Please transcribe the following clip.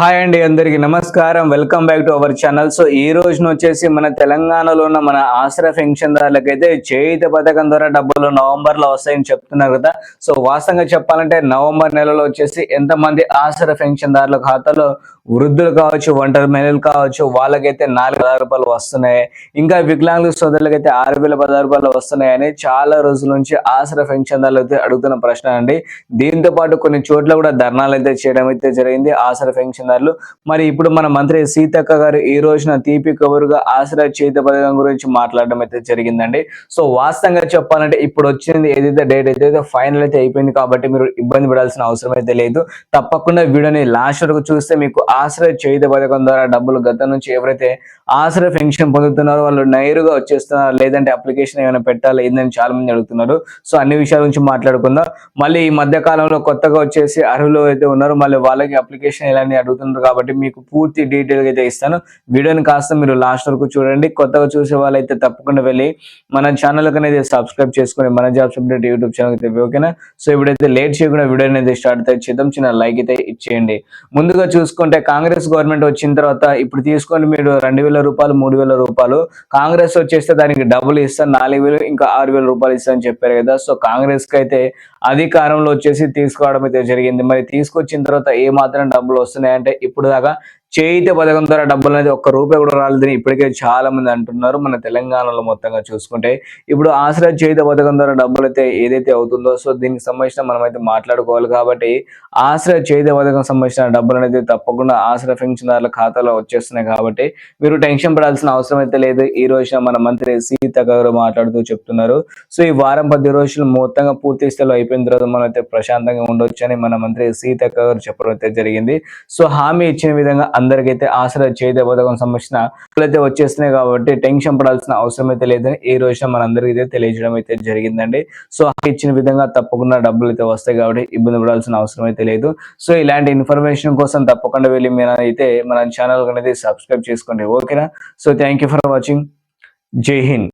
Hi అండి అందరికి నమస్కారం. Welcome back to our channel so ఈ రోజున వచ్చేసి మన తెలంగాణలో ఉన్న మన ఆశ్ర పెన్షన్ దారులకైతే చేయిత పథకం ద్వారా డబ్బులు నవంబర్లో వస్తాయని చెప్తున్నారు కదా. సో వాస్తవంగా చెప్పాలంటే నవంబర్ నెలలో వచ్చేసి ఎంతమంది పెన్షన్ దారులు ఖాతాలో వృద్ధులు కావచ్చు ఒంటరి మహిళలు కావచ్చు వాళ్ళకైతే నాలుగు వేల రూపాయలు వస్తున్నాయి. ఇంకా వికలాంగుల సోదరులకైతే ఆరు వేల పదహారు రూపాయలు వస్తున్నాయని చాలా రోజుల నుంచి ఆసరా పెన్షన్ దారులు అయితే అడుగుతున్న ప్రశ్న అండి. దీంతో పాటు కొన్ని చోట్ల కూడా ధర్నాలు అయితే చేయడం అయితే జరిగింది. ఆశ్రయ పెన్షన్దారులు మరి ఇప్పుడు మన మంత్రి సీతక్క గారు ఈ రోజున తీపి కబురుగా ఆశ్రయ చేత పథకం గురించి మాట్లాడడం అయితే జరిగిందండి. సో వాస్తవంగా చెప్పాలంటే ఇప్పుడు వచ్చింది ఏదైతే డేట్ అయితే ఫైనల్ అయితే అయిపోయింది కాబట్టి మీరు ఇబ్బంది పడాల్సిన అవసరం అయితే లేదు. తప్పకుండా వీడియోని లాస్ట్ వరకు చూస్తే మీకు ఆశ్రయ చేయుత పథకం ద్వారా డబ్బులు గతం నుంచి ఎవరైతే ఆశ్రయ పెన్షన్ పొందుతున్నారో వాళ్ళు నేరుగా వచ్చేస్తున్నారు? లేదంటే అప్లికేషన్ ఏమైనా పెట్టాలి? ఏందని చాలా మంది అడుగుతున్నారు. సో అన్ని విషయాల గురించి మాట్లాడుకుందాం. మళ్ళీ ఈ మధ్య కాలంలో కొత్తగా వచ్చేసి అర్హులు అయితే ఉన్నారు మళ్ళీ వాళ్ళకి అప్లికేషన్ ఎలా అడుగుతున్నారు అడుగుతున్నారు కాబట్టి మీకు పూర్తి డీటెయిల్ అయితే ఇస్తాను. వీడియోని కాస్త మీరు లాస్ట్ వరకు చూడండి. కొత్తగా చూసే వాళ్ళైతే తప్పకుండా వెళ్ళి మన ఛానల్ అనేది సబ్స్క్రైబ్ చేసుకొని మన జాబ్స్ అప్డేట్ యూట్యూబ్ ఛానల్ అయితే ఓకేనా? సో ఇప్పుడైతే లేట్ చేయకుండా వీడియో అనేది స్టార్ట్ అయితే చేద్దాం. చిన్న లైక్ అయితే ఇచ్చేయండి. ముందుగా చూసుకుంటే కాంగ్రెస్ గవర్నమెంట్ వచ్చిన తర్వాత ఇప్పుడు తీసుకోండి మీరు రెండు వేల రూపాయలు మూడు వేల రూపాయలు. కాంగ్రెస్ వచ్చేస్తే దానికి డబ్బులు ఇస్తాను నాలుగు వేలు ఇంకా ఆరు వేల రూపాయలు ఇస్తాను చెప్పారు కదా. సో కాంగ్రెస్కి అయితే అధికారంలో వచ్చేసి తీసుకోవడం అయితే జరిగింది. మరి తీసుకొచ్చిన తర్వాత ఏ మాత్రం డబ్బులు అంటే ఇప్పుడు దాకా చేయిత పథకం ద్వారా డబ్బులు అనేది ఒక్క రూపాయి కూడా రాలేదని ఇప్పటికే చాలా మంది అంటున్నారు. మన తెలంగాణలో మొత్తంగా చూసుకుంటే ఇప్పుడు ఆశ్రయ చేయిత పథకం ద్వారా డబ్బులు అయితే ఏదైతే అవుతుందో సో దీనికి సంబంధించిన మనం అయితే మాట్లాడుకోవాలి కాబట్టి ఆశ్రయ చేయిత పథకం సంబంధించిన డబ్బులు అనేది తప్పకుండా ఆశ్రయ పెన్షన్దారుల ఖాతాలో వచ్చేస్తున్నాయి కాబట్టి మీరు టెన్షన్ పడాల్సిన అవసరం అయితే లేదు. ఈ రోజున మన మంత్రి సీత గారు మాట్లాడుతూ చెప్తున్నారు. సో ఈ వారం పది రోజులు మొత్తంగా పూర్తి స్థాయిలో అయిపోయిన తర్వాత మనం అయితే ప్రశాంతంగా ఉండొచ్చు అని మన మంత్రి సీత గారు చెప్పడం అయితే జరిగింది. సో హామీ ఇచ్చిన విధంగా అందరికైతే ఆశ్రయ చేత పథకం సంబంధించిన అయితే వచ్చేస్తున్నాయి కాబట్టి టెన్షన్ పడాల్సిన అవసరం అయితే లేదని ఈ రోజున మనందరికీ అయితే తెలియజేయడం అయితే జరిగిందండి. సో ఇచ్చిన విధంగా తప్పకుండా డబ్బులు అయితే వస్తాయి కాబట్టి ఇబ్బంది పడాల్సిన అవసరం అయితే లేదు. సో ఇలాంటి ఇన్ఫర్మేషన్ కోసం తప్పకుండా వెళ్ళి మీరు అయితే మన ఛానల్ అనేది సబ్స్క్రైబ్ చేసుకోండి. ఓకేనా? So thank for watching. జై హింద్.